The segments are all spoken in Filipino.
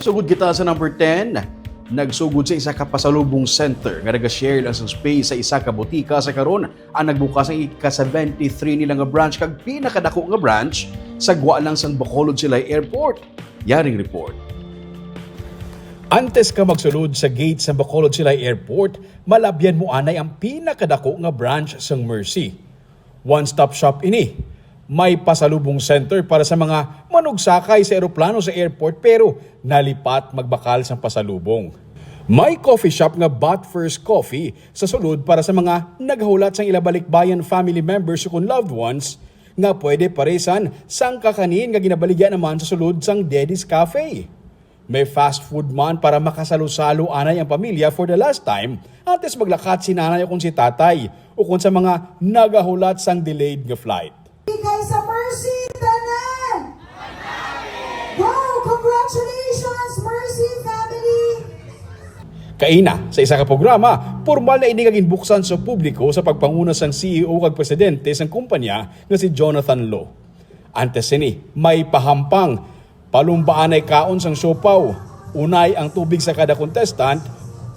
Sugod kita sa number 10. Nagsugod sa isa ka pasalubong center nga nag-share lang sa space sa isa ka butika sa karon ang nagbukas ang ika-73 nila nga branch kag pinakadako nga branch sa Gwa lang San Bacolod sila Airport. Yaring report. Antes ka magsulod sa gate sa Bacolod Silay Airport, malabyan mo anay ang pinakadako nga branch sang Mercy. One-stop shop ini. May pasalubong center para sa mga manugsakay sa eroplano sa airport pero nalipat magbakal sa pasalubong. May coffee shop nga Bot First Coffee sa sulod para sa mga naghulat sang ilabalikbayan family members kung loved ones nga pwede paresan sang kakanin nga ginabaligyan naman sa sulod sang Daddy's Cafe. May fast food man para makasalo-salo anay ang pamilya for the last time antes maglakat si nanay o kung si tatay o kung sa mga nagahulat sang delayed nga flight. Congratulations, Mercy family! Kaina, sa isa ka programa, formal na inigagin buksan sa publiko sa pagpanguna sang CEO kag presidente sang kumpanya nga si Jonathan Lo. Antes sini, may pahampang palumbaan ay kaon sang siopaw. Unay ang tubig sa kada contestant,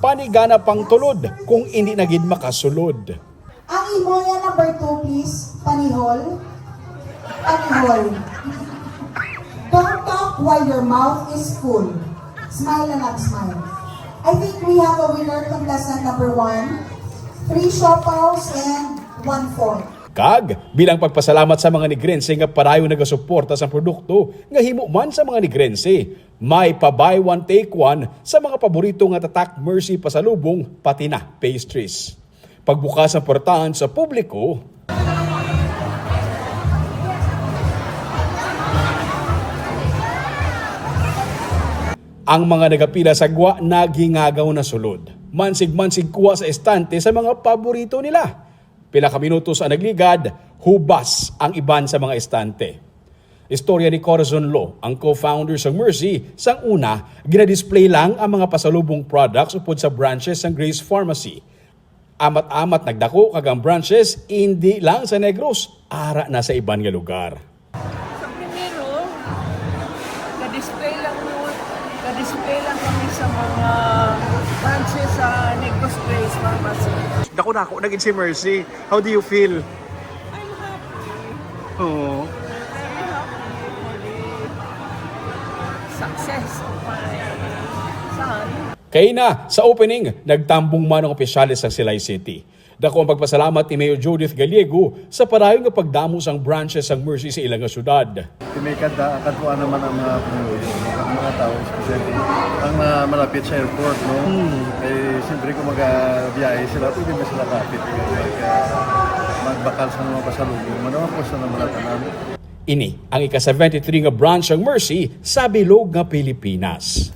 panigana pang tulod kung hindi na gid makasulod. Ang imoya number two, please. Panihol. Panihol. While your mouth is full. Smile lang, smile. I think we have a winner contestant number one. Three shopaws and one fourth. Kag, bilang pagpasalamat sa mga nigrense nga parayo nagasuporta sa produkto nga himo man sa mga nigrense, may pa buy one take one sa mga paborito nga tatak Mercy pasalubong pati na pastries. Pagbukas ang portahan sa publiko, ang mga nagapila sa gwa nagingagaw na sulod. Mansig-mansig kuha sa estante sa mga paborito nila. Pila ka minutos ang nagligad, hubas ang iban sa mga estante. Istorya ni Corazon Lo, ang co-founder sa Mercy, sang una, ginadisplay lang ang mga pasalubong products upod sa branches ng Grace Pharmacy. Amat-amat nagdako kag ang branches, hindi lang sa Negros, ara na sa iban nga lugar. Sa primero, na-display lang mo, na-display lang kami sa mga branches sa Negros Place Pharmacy. Dako na ako, naging si Mercy. How do you feel? I'm happy. Oh. Very happy for the success of my son. Kay na, sa opening, nagtambong man ang opisyalis sa Silay City. Dako ang pagpasalamat ni Mayor Judith Gallego sa parayon nga pagdamo sang branches sang Mercy sa ilang syudad. May kadtuan naman ang mga ang mga tao, especially ang uh, malapit sa airport, no? Eh, siyempre kung mag-biyahe sila, pwede ba sila kapit mag, uh, magbakal sa mga pasalubong. Manawang po sa mga tanan. Ini ang ika-73 nga branch ng Mercy sa bilog nga Pilipinas.